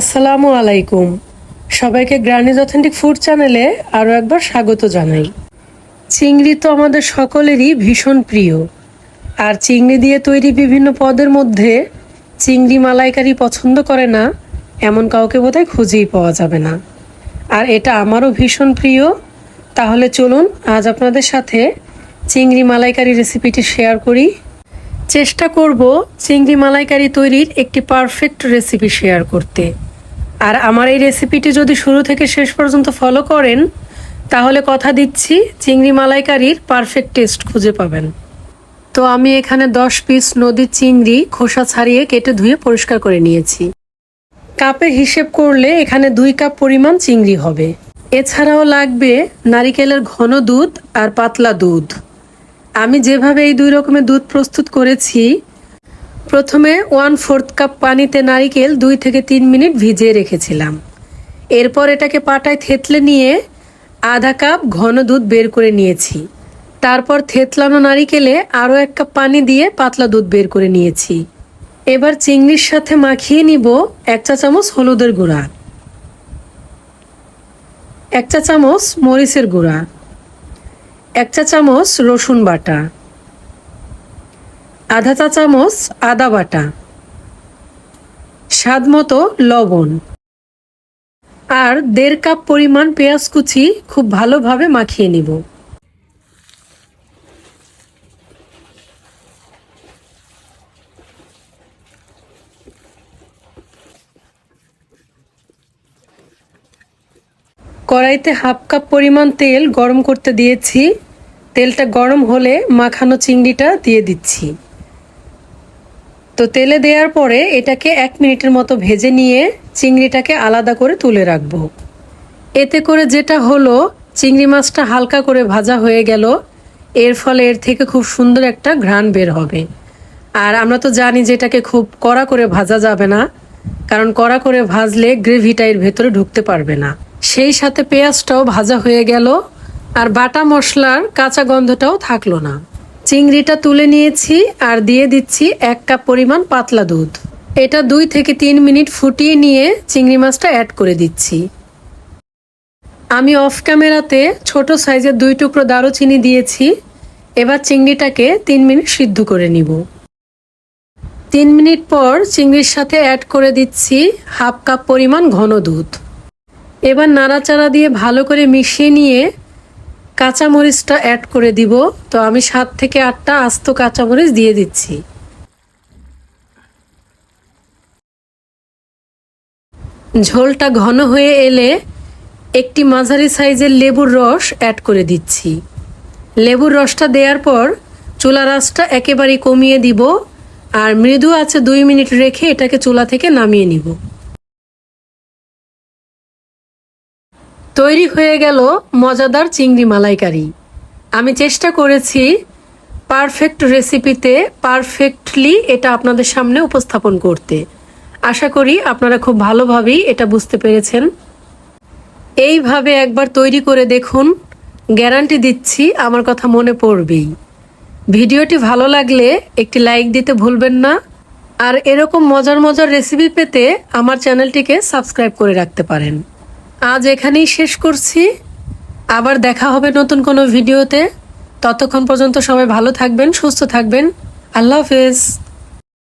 আসসালামু আলাইকুম। সবাইকে গ্রানিজ অথেন্টিক ফুড চ্যানেলে আরও একবার স্বাগত জানাই। চিংড়ি তো আমাদের সকলেরই ভীষণ প্রিয়। আর চিংড়ি দিয়ে তৈরি বিভিন্ন পদের মধ্যে চিংড়ি মালাইকারি পছন্দ করে না, এমন কাউকে বোধহয় খুঁজেই পাওয়া যাবে না। আর এটা আমারও ভীষণ প্রিয়। তাহলে চলুন আজ আপনাদের সাথে চিংড়ি মালাইকারি রেসিপিটি শেয়ার করি। চেষ্টা করব চিংড়ি মালাইকারি তৈরির একটি পারফেক্ট রেসিপি শেয়ার করতে। আর আমার এই রেসিপিটি যদি শুরু থেকে শেষ পর্যন্ত ফলো করেন, তাহলে কথা দিচ্ছি, চিংড়ি মালাইকারির পারফেক্ট টেস্ট খুঁজে পাবেন। তো আমি এখানে দশ পিস নদীর চিংড়ি খোসা ছাড়িয়ে কেটে ধুয়ে পরিষ্কার করে নিয়েছি। কাপে হিসেব করলে এখানে দুই কাপ পরিমাণ চিংড়ি হবে। এছাড়াও লাগবে নারিকেলের ঘন দুধ আর পাতলা দুধ। আমি যেভাবে এই দুই রকমের দুধ প্রস্তুত করেছি প্রথমে ওয়ান ফোর্থ কাপ পানিতে নারিকেল দুই থেকে তিন মিনিট ভিজিয়ে রেখেছিলাম। এরপর এটাকে পাটায় থেতলে নিয়ে আধা কাপ ঘন দুধ বের করে নিয়েছি। তারপর থেতলানো নারিকেলে আরও এক কাপ পানি দিয়ে পাতলা দুধ বের করে নিয়েছি। এবার চিংড়ির সাথে মাখিয়ে নিব এক চা চামচ হলুদের গুঁড়া, এক চা চামচ মরিচের গুঁড়া, এক চা চামচ রসুন বাটা আধা চা চামচ আদা বাটা। স্বাদ মতো লবণ। আর দেড় কাপ পরিমাণ পেঁয়াজ কুচি খুব ভালোভাবে মাখিয়ে নিব। কড়াইতে হাফ কাপ পরিমাণ তেল গরম করতে দিয়েছি। তেলটা গরম হলে মাখানো চিংড়িটা দিয়ে দিচ্ছি। তো তেলে দেওয়ার পরে এটাকে এক মিনিটের মতো ভেজে নিয়ে চিংড়িটাকে আলাদা করে তুলে রাখব। এতে করে যেটা হলো, চিংড়ি মাছটা হালকা করে ভাজা হয়ে গেল। এর ফলে এর থেকে খুব সুন্দর একটা ঘ্রাণ বের হবে। আর আমরা তো জানি যে এটাকে খুব কড়া করে ভাজা যাবে না, কারণ কড়া করে ভাজলে গ্রেভিটা এর ভেতরে ঢুকতে পারবে না। সেই সাথে পেঁয়াজটাও ভাজা হয়ে গেল, আর বাটা মশলার কাঁচা গন্ধটাও থাকল না। চিংড়িটা তুলে নিয়েছি আর দিয়ে দিচ্ছি এক কাপ পরিমাণ পাতলা দুধ। এটা দুই থেকে তিন মিনিট ফুটিয়ে নিয়ে চিংড়ি মাছটা অ্যাড করে দিচ্ছি। আমি অফ ক্যামেরাতে ছোট সাইজের দুই টুকরো দারুচিনি দিয়েছি। এবার চিংড়িটাকে তিন মিনিট সিদ্ধ করে নিব। তিন মিনিট পর চিংড়ির সাথে অ্যাড করে দিচ্ছি হাফ কাপ পরিমাণ ঘন দুধ। এবার নাড়াচাড়া দিয়ে ভালো করে মিশিয়ে নিয়ে কাঁচামরিচটা অ্যাড করে দিব। তো আমি সাত থেকে আটটা আস্ত কাঁচামরিচ দিয়ে দিচ্ছি। ঝোলটা ঘন হয়ে এলে একটি মাঝারি সাইজের লেবুর রস অ্যাড করে দিচ্ছি। লেবুর রসটা দেওয়ার পর চুলা রাসটা একেবারে কমিয়ে দিব। আর মৃদু আছে দুই মিনিট রেখে এটাকে চুলা থেকে নামিয়ে নিব। তৈরি হয়ে গেল মজাদার চিংড়ি মালাইকারি। আমি চেষ্টা করেছি পারফেক্ট রেসিপিতে পারফেক্টলি এটা আপনাদের সামনে উপস্থাপন করতে। আশা করি আপনারা খুব ভালোভাবেই এটা বুঝতে পেরেছেন। এইভাবে একবার তৈরি করে দেখুন, গ্যারান্টি দিচ্ছি আমার কথা মনে পড়বেই। ভিডিওটি ভালো লাগলে একটি লাইক দিতে ভুলবেন না। আর এরকম মজার মজার রেসিপি পেতে আমার চ্যানেলটিকে সাবস্ক্রাইব করে রাখতে পারেন। আজ এখানেই শেষ করছি। আবার দেখা হবে নতুন কোনো ভিডিওতে। ততক্ষণ পর্যন্ত সবাই ভালো থাকবেন, সুস্থ থাকবেন। আল্লাহ হাফেজ।